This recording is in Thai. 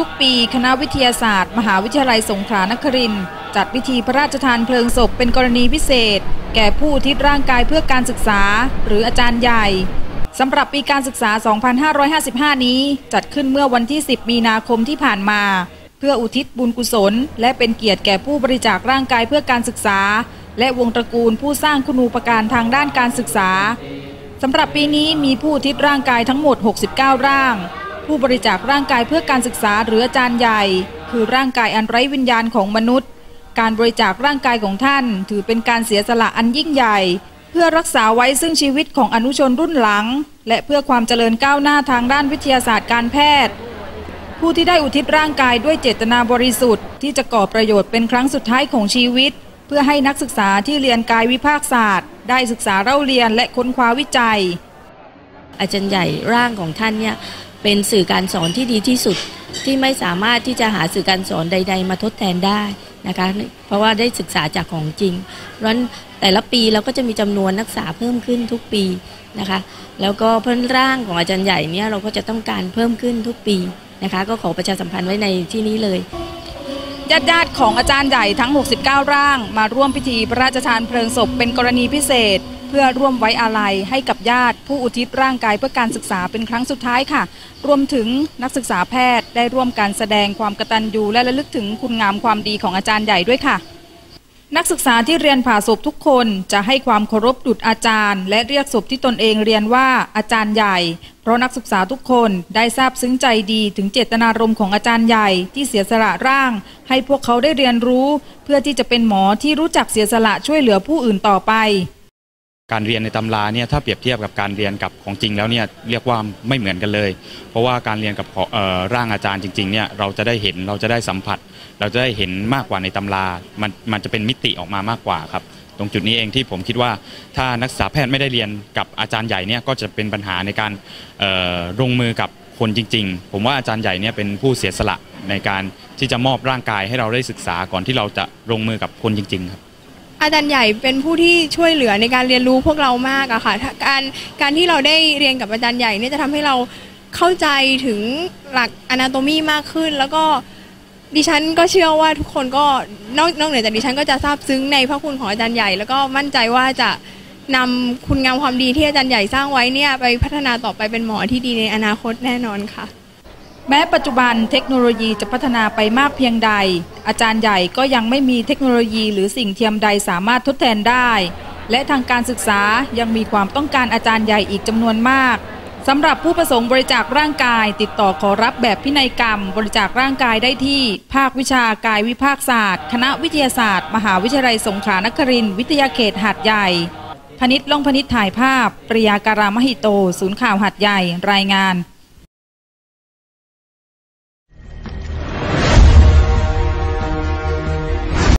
ทุกๆ ปีคณะวิทยาศาสตร์ มหาวิทยาลัยสงขลานครินทร์จัดพิธีพระราชทานเพลิงศพเป็นกรณีพิเศษ แก่ผู้ทิศร่างกายเพื่อการศึกษา หรืออาจารย์ใหญ่สำหรับปีการศึกษา 2555 นี้ จัดขึ้นเมื่อวันที่ 10 มีนาคมที่ผ่านมา เพื่ออุทิศบุญกุศล และเป็นเกียรติแก่ผู้บริจาคร่างกายเพื่อการศึกษา และวงตระกูลผู้สร้างคุณูปการทางด้านการศึกษาสำหรับปีนี้มีผู้ทิศร่างกายทั้งหมด 69 ร่าง ผู้บริจาคร่างกายเพื่อการศึกษาหรืออาจารย์ใหญ่ คือร่างกายอันไร้วิญญาณของมนุษย์ การบริจาคร่างกายของท่าน ถือเป็นการเสียสละอันยิ่งใหญ่ เพื่อรักษาไว้ซึ่งชีวิตของอนุชนรุ่นหลัง และเพื่อความเจริญก้าวหน้าทางด้านวิทยาศาสตร์การแพทย์ ผู้ที่ได้อุทิศร่างกายด้วยเจตนาบริสุทธิ์ที่จะก่อประโยชน์เป็นครั้งสุดท้ายของชีวิต เพื่อให้นักศึกษาที่เรียนกายวิภาคศาสตร์ ได้ศึกษาเล่าเรียนและค้นคว้าวิจัย อาจารย์ใหญ่ร่างของท่านเนี่ย เป็นสื่อการสอนที่ดีที่สุดที่ไม่สามารถที่จะหาสื่อการสอนใด ๆ มาทดแทนได้นะคะเพราะว่าได้ศึกษาจากของจริงเพราะฉะนั้นแต่ละปีเราก็จะมีจำนวนนักศึกษาเพิ่มขึ้นทุกปีนะคะแล้วก็เพิ่นร่างของอาจารย์ใหญ่เนี่ยเราก็จะต้องการเพิ่มขึ้นทุกปีนะคะก็ขอประชาสัมพันธ์ไว้ในที่นี้เลยญาติญาติของอาจารย์ใหญ่ทั้ง 69 ร่าง มาร่วมพิธีพระราชทานเพลิงศพเป็นกรณีพิเศษ พื่อร่วมไว้อาลัยให้กับญาติ ผู้อุทิศร่างกายเพื่อการศึกษาเป็นครั้งสุดท้ายค่ะ รวมถึงนักศึกษาแพทย์ได้ร่วมการแสดงความกตัญญูและระลึกถึงคุณงามความดีของอาจารย์ใหญ่ด้วยค่ะ นักศึกษาที่เรียนผ่าศพทุกคนจะให้ความเคารพดุจอาจารย์ และเรียกศพที่ตนเองเรียนว่าอาจารย์ใหญ่ เพราะนักศึกษาทุกคนได้ทราบซึ้งใจดีถึงเจตนารมณ์ของอาจารย์ใหญ่ที่เสียสละร่าง ให้พวกเขาได้เรียนรู้ เพื่อที่จะเป็นหมอที่รู้จักเสียสละช่วยเหลือผู้อื่นต่อไป การเรียนในตำราเนี่ยถ้าเปรียบเทียบกับการเรียนกับของจริงแล้วเนี่ยเรียกว่าไม่เหมือนกันเลย เพราะว่าการเรียนกับเอ่อร่างอาจารย์จริงๆเนี่ยเราจะได้เห็นเราจะได้สัมผัส เราจะได้เห็นมากกว่าในตำรามันมันจะเป็นมิติออกมามากกว่าครับตรงจุดนี้เองที่ผมคิดว่าถ้านักศึกษาแพทย์ไม่ได้เรียนกับอาจารย์ใหญ่เนี่ยก็จะเป็นปัญหาในการเอ่อลงมือกับคนจริง ๆ ผมว่าอาจารย์ใหญ่เนี่ยเป็นผู้เสียสละในการที่จะมอบร่างกายให้เราได้ศึกษาก่อนที่เราจะลงมือกับคนจริง ๆ ครับ อาจารย์ใหญ่เป็นผู้ที่ช่วยเหลือในการเรียนรู้พวกเรามากอะค่ะการการที่เราได้เรียนกับอาจารย์ใหญ่เนี่ยจะทำให้เราเข้าใจถึงหลักอนาโตมีมากขึ้น แล้วก็ดิฉันก็เชื่อว่าทุกคนก็นอกนอกเหนือจากดิฉันก็จะซาบซึ้งในพระคุณของอาจารย์ใหญ่ แล้วก็มั่นใจว่าจะนำคุณงามความดีที่อาจารย์ใหญ่สร้างไว้เนี่ยไปพัฒนาต่อไปเป็นหมอที่ดีในอนาคตแน่นอนค่ะ แม้ปัจจุบันเทคโนโลยีจะพัฒนาไปมากเพียงใด อาจารย์ใหญ่ก็ยังไม่มีเทคโนโลยีหรือสิ่งเทียมใดสามารถทดแทนได้ และทางการศึกษายังมีความต้องการอาจารย์ใหญ่อีกจำนวนมากสำหรับผู้ประสงค์บริจาคร่างกาย ติดต่อขอรับแบบพินัยกรรม บริจาคร่างกายได้ที่ ภาควิชากายวิภาคศาสตร์ คณะวิทยาศาสตร์ มหาวิทยาลัยสงขลานครินทร์วิทยาเขตหาดใหญ่พนิษฐ์ลงพนิษฐ์ถ่ายภาพ ปริยาการามหิโต ศูนย์ข่าวหัดใหญ่ รายงาน